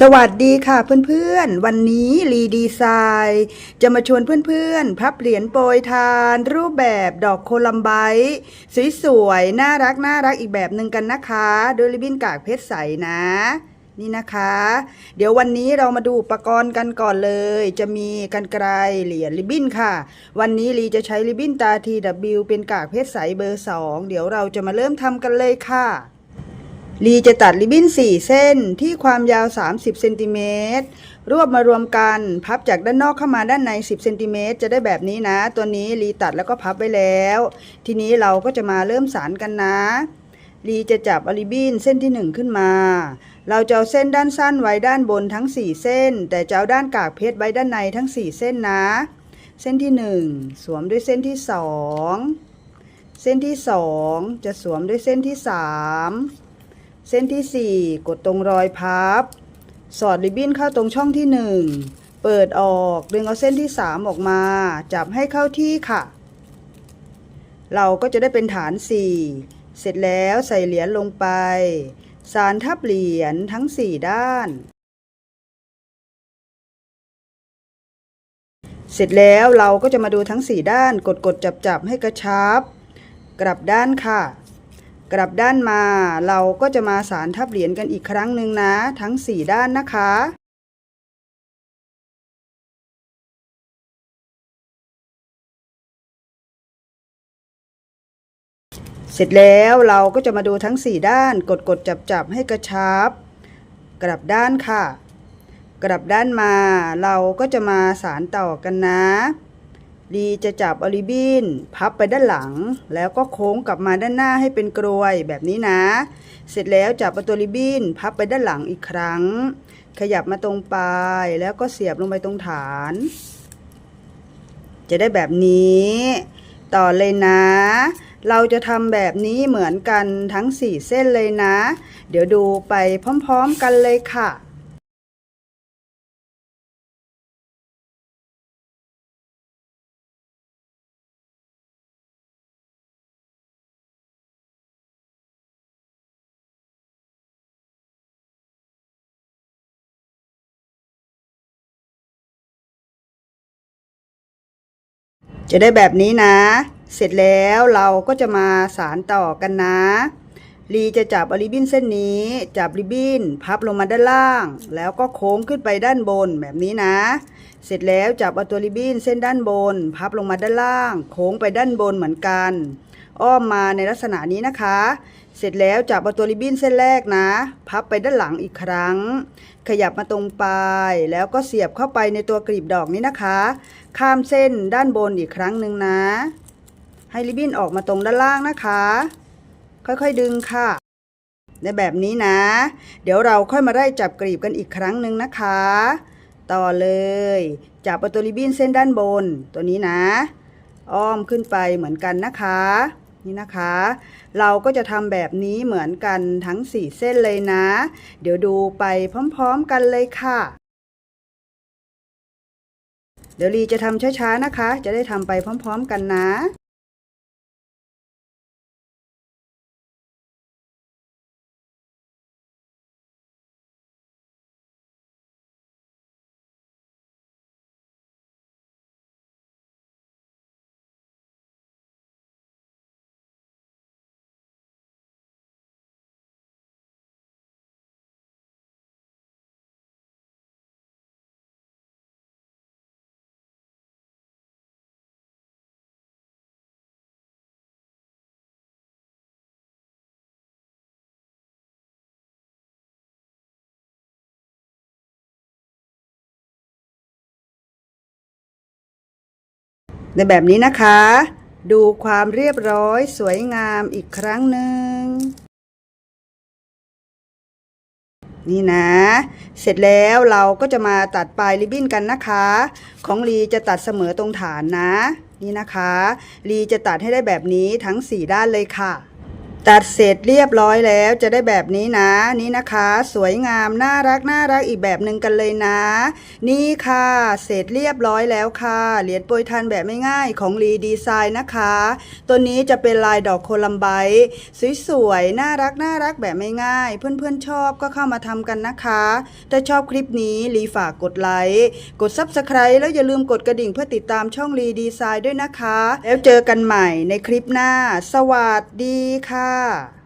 สวัสดีค่ะเพื่อนๆ วันนี้รีดีไซน์จะมาชวนเพื่อนๆ พับเหรียญโปรยทาน รูปแบบดอกโคลัมไบต์สวยๆ น่ารักน่ารักอีกแบบหนึ่งกันนะคะ โดยริบบิ้นกากเพชรใสนะ นี่นะคะ เดี๋ยววันนี้เรามาดูอุปกรณ์กันก่อนเลย จะมีกันไกรเหรียญริบบิ้นค่ะ วันนี้ลีจะใช้ริบบิ้นตา TW เป็นกากเพชรใสเบอร์ 2 เดี๋ยวเราจะมาเริ่มทำกันเลยค่ะ ลีจะตัดริบบิ้น 4 เส้นที่ความยาว 30เซนติเมตรรวบมารวมกันพับจากด้านนอกเข้ามาด้านใน 10เซนติเมตรจะได้แบบนี้นะ ตัวนี้ลีตัดแล้วก็พับไว้แล้ว ทีนี้เราก็จะมาเริ่มสารกันนะลีจะจับอริบบิ้นเส้นที่ 1 ขึ้นมา เราจะเอาเส้นด้านสั้นไว้ด้านบนทั้ง 4 เส้น แต่จะเอาด้านกากเพชรไว้ด้านในทั้ง 4 เส้นนะ เส้นที่ 1 สวมด้วยเส้นที่ 2 เส้นที่ 2 จะสวมด้วยเส้นที่ 3 เส้นที่ 4 กดตรงรอยพับ สอดริบบิ้นเข้าตรงช่องที่ 1 เปิดออกดึงเอาเส้นที่ 3 ออกมา จับให้เข้าที่ค่ะ เราก็จะได้เป็นฐาน 4 เสร็จแล้วใส่เหรียญลงไป สารทับเหรียญทั้ง 4 ด้าน เสร็จแล้วเราก็จะมาดูทั้ง 4 ด้าน กดกดจับจับให้กระชับ กลับด้านค่ะ กลับด้านมา เราก็จะมาสารทับเหรียญกันอีกครั้งหนึ่งนะ ทั้ง 4 ด้านนะคะเสร็จแล้วเราก็จะมาดูทั้ง 4 ด้านกดกดจับจับให้กระชับ กลับด้านค่ะ กลับด้านมา เราก็จะมาสารต่อกันนะ ลีจะจับอลิบินพับไปด้านหลัง แล้วก็โค้งกลับมาด้านหน้าให้เป็นกรวยแบบนี้นะ เสร็จแล้วจับเอาตัวริบบินพับไปด้านหลังอีกครั้ง ขยับมาตรงปลายแล้วก็เสียบลงไปตรงฐาน จะได้แบบนี้ ต่อเลยนะ เราจะทำแบบนี้เหมือนกันทั้ง 4 เส้นเลยนะ เดี๋ยวดูไปพร้อม ๆ กันเลยค่ะ จะได้แบบนี้นะ เสร็จแล้วเราก็จะมาสารต่อกันนะลีจะจับริบบิ้นเส้นนี้ จับริบบิ้น พับลงมาด้านล่าง แล้วก็โค้งขึ้นไปด้านบนแบบนี้นะ เสร็จแล้วจับเอาตัวริบบินเส้นด้านบน พับลงมาด้านล่าง โค้งไปด้านบนเหมือนกัน อ้อมมาในลักษณะนี้นะคะ เสร็จแล้วจับเอาตัวริบบิ้นเส้นแรกนะ พับไปด้านหลังอีกครั้ง ขยับมาตรงปลายแล้วก็เสียบเข้าไปในตัวกลีบดอกนี้นะคะ ข้ามเส้นด้านบนอีกครั้งหนึ่งนะ ให้ริบบิ้นออกมาตรงด้านล่างนะคะ ค่อยๆดึงค่ะในแบบนี้นะ เดี๋ยวเราค่อยมาได้จับกลีบกันอีกครั้งหนึ่งนะคะ ต่อเลยจับเอาตัวริบบิ้นเส้นด้านบนตัวนี้นะ อ้อมขึ้นไปเหมือนกันนะคะ นี่นะคะ เราก็จะทำแบบนี้เหมือนกันทั้ง 4 เส้นเลยนะ เดี๋ยวดูไปพร้อมๆกันเลยค่ะ เดี๋ยวลีจะทำช้าๆนะคะ จะได้ทำไปพร้อม ๆ กันนะ ในแบบนี้นะคะ ดูความเรียบร้อยสวยงามอีกครั้งหนึ่ง นี่นะ เสร็จแล้วเราก็จะมาตัดปลายริบบิ้นกันนะคะ ของลีจะตัดเสมอตรงฐานนะ นี่นะคะ ลีจะตัดให้ได้แบบนี้ทั้ง 4 ด้านเลยค่ะ ตัดเสร็จเรียบร้อยแล้วจะได้แบบนี้นะ นี่นะคะ สวยงามน่ารักน่ารักอีกแบบหนึ่งกันเลยนะ นี่ค่ะ เสร็จเรียบร้อยแล้วค่ะ เหรียญโปรยทานแบบไม่ง่ายของรีดีไซน์นะคะ ตัวนี้จะเป็นลายดอกโคลัมไบต์สวยๆน่ารักน่ารักแบบไม่ง่าย เพื่อนๆชอบก็เข้ามาทำกันนะคะ ถ้าชอบคลิปนี้รีฝากกดไลค์กด Subscribe แล้วอย่าลืมกดกระดิ่งเพื่อติดตามช่องรีดีไซน์ด้วยนะคะ แล้วเจอกันใหม่ในคลิปหน้า สวัสดีค่ะค่ะ